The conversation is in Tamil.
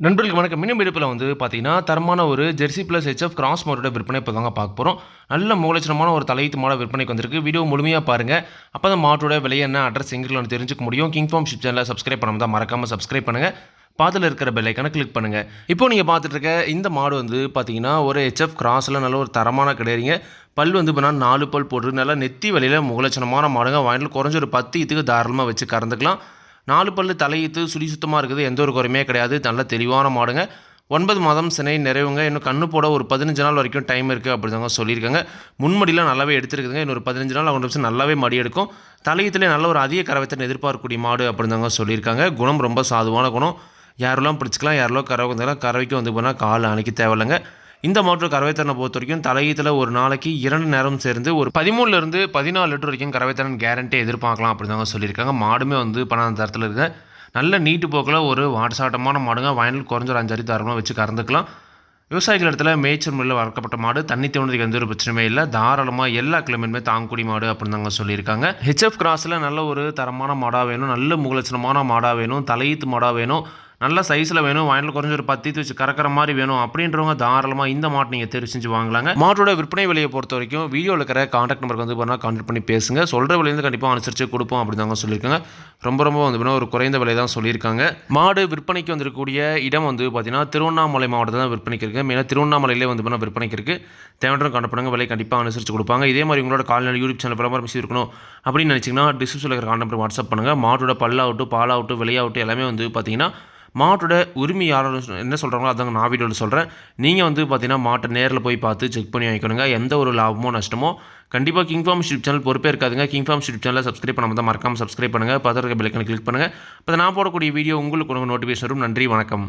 நண்பர்களுக்கு வணக்கம். மினிமம் இடுப்பில் வந்து பார்த்தீங்கன்னா தரமான ஒரு ஜெர்சி ப்ளஸ் ஹெச்எஃப் கிராஸ் மாடோட விற்பனை இப்போ தாங்க பார்க்க போகிறோம் நல்ல மூலச்சனமான ஒரு தலையீத்து மாட விற்பனைக்கு வந்திருக்கு. வீடியோ முழுமையாக பாருங்கள் அப்போ தான் மாட்டோட விலை என்ன அட்ரஸ் எங்களுக்கு தெரிஞ்சுக்க முடியும்? கிங் ஃபார்ம் ஷிப் சேனலில் சப்ஸ்கிரைப் பண்ணாமல் தான் மறக்காமல் சப்ஸ்கிரைப் பண்ணுங்கள் பாத்தில் இருக்கிற பெல்லைக்கான கிளிக் பண்ணுங்கள் இப்போ நீங்கள் பார்த்துட்டு இருக்க இந்த மாடு வந்து பார்த்தீங்கன்னா ஒரு ஹெச்எஃப் கிராஸில் நல்ல ஒரு தரமான கிடையாதுங்க பல் வந்து இப்போ நாலு பல் போட்டு நல்லா நெத்தி வழியில் முகலட்சணமான மாடுங்க வாங்கிட்டு குறைஞ்ச ஒரு பத்து இதுக்கு தாராளமாக வச்சு கறந்துக்கலாம். நாலு பல்லு தலையீத்து சுடி சுத்தமாக இருக்குது எந்த ஒரு குறையுமே கிடையாது. நல்ல தெளிவான மாடுங்க. ஒன்பது மாதம் சினை நிறைவுங்க. இன்னும் கண்ணு போட ஒரு பதினஞ்சு நாள் வரைக்கும் டைம் இருக்குது அப்படிதாங்க சொல்லியிருக்காங்க. முன்மடிலாம் நல்லாவே எடுத்துருக்குதுங்க. இன்னொரு பதினஞ்சு நாள் அவங்க நிமிஷம் நல்லாவே மடி எடுக்கும். தலையத்திலே நல்ல ஒரு அதிக கரவத்தின் எதிர்பார்க்கக்கூடிய மாடு அப்படிதாங்க சொல்லியிருக்காங்க. குணம் ரொம்ப சாதுவான குணம். யாரெல்லாம் பிடிச்சிக்கலாம் யாரெல்லாம் கறவை கறவைக்கு வந்து போனால் கால் அணைக்க தேவையில்லைங்க. இந்த மாற்று கறவைத்திறனை பொறுத்த வரைக்கும் தலையீத்தில் ஒரு நாளைக்கு இரண்டு நேரம் சேர்ந்து ஒரு பதிமூணுலேருந்து பதினாலு லிட்டர் வரைக்கும் கறவைத்திறன் கேரண்டி எதிர்பார்க்கலாம் அப்படின்னு சொல்லியிருக்காங்க. மாடுமே வந்து பணம் தரத்தில் இருக்க. நல்ல நீட்டு போக்கில் ஒரு வாட்சாட்டமான மாடுங்க. வயலில் குறைஞ்ச ஒரு அஞ்சு அடி தாராளமாக வச்சு கறந்துக்கலாம். விவசாயிகள் இடத்துல மேய்ச்சல் முறையில் வளர்க்கப்பட்ட மாடு. தண்ணி தோணுறதுக்கு எந்த ஒரு பிரச்சனையுமே இல்லை. தாராளமாக எல்லா கிளைமேட்டுமே தாங்கக்கூடிய மாடு அப்படின்னு தாங்க சொல்லியிருக்காங்க ஹெச்எஃப் கிராஸில் நல்ல ஒரு தரமான மாடாக வேணும். நல்ல முகலட்சணமான மாடாக வேணும். தலையீத்து மாடாக வேணும். நல்ல சைஸில் வேணும் வயலில் குறைஞ்ச ஒரு பத்து வச்சு கறக்கிற மாதிரி வேணும் அப்படின்றவங்க தாராளமாக இந்த மாட்டு நீங்கள் தெரிவு செஞ்சு வாங்கலாங்க. மாட்டோட விற்பனை விலையை பொறுத்த வரைக்கும் வீடியோவில் இருக்கிற காண்டாக்ட் நம்பருக்கு வந்து பண்ணால் கான்டாக்ட் பண்ணி பேசுங்க. சொல்கிற விலையிலேருந்து கண்டிப்பாக அனுசரித்து கொடுப்போம் அப்படி தாங்க சொல்லியிருக்காங்க. ரொம்ப ரொம்ப வந்து ஒரு குறைந்த விலை தான் சொல்லியிருக்காங்க. மாடு விற்பனைக்கு வந்திருக்கக்கூடிய இடம் வந்து பார்த்தீங்கன்னா திருவண்ணாமலை மாவட்டத்தில் தான் விற்பனைக்கு இருக்குது மெயினாக திருவண்ணாமலையிலே வந்து பண்ணால் விற்பனைக்கு இருக்குது தேவையான கான்டாக்ட் விலை கண்டிப்பாக அனுசரித்து கொடுப்பாங்க. இதே மாதிரி உங்களோட கால்நடை யூடியூப் சேனல் பராமரிச்சு இருக்கணும் அப்படின்னு நினச்சிங்கன்னா டிஸ்கிரிப்ஷனில் இருக்கிற கான்டாக்ட் வாட்ஸ்அப் பண்ணுங்கள் மாட்டோட பல்லாகட்டும் பாலாகட்டும் விலையாகட்டும் எல்லாமே வந்து பார்த்தீங்கன்னா மாட்டோட உரிமையாளர் என்ன சொல்கிறாங்களோ அதாங்க நான் வீடியோவில் சொல்கிறேன் நீங்கள் வந்து பார்த்தீங்கன்னா மாட்டை நேரில் போய் பார்த்து செக் பண்ணி வாங்கிக்கணுங்க. எந்த ஒரு லாபமோ நஷ்டமோ கண்டிப்பாக கிங் ஃபார்ம் யூடியூப் சேனல் பொறுப்பே இருக்காதுங்க. கிங் ஃபார்ம் யூடியூப் சேனலில் சப்ஸ்கிரைப் பண்ணாமல் தான் மறக்காமல் சப்ஸ்கிரைப் பண்ணுங்கள் பத்திரிக்கை பெல்லைக்கனை கிளிக் பண்ணுங்கள் இப்போ நான் போடக்கூடிய வீடியோ உங்களுக்கு நோட்டிஃபிகேஷன் வரும். நன்றி வணக்கம்.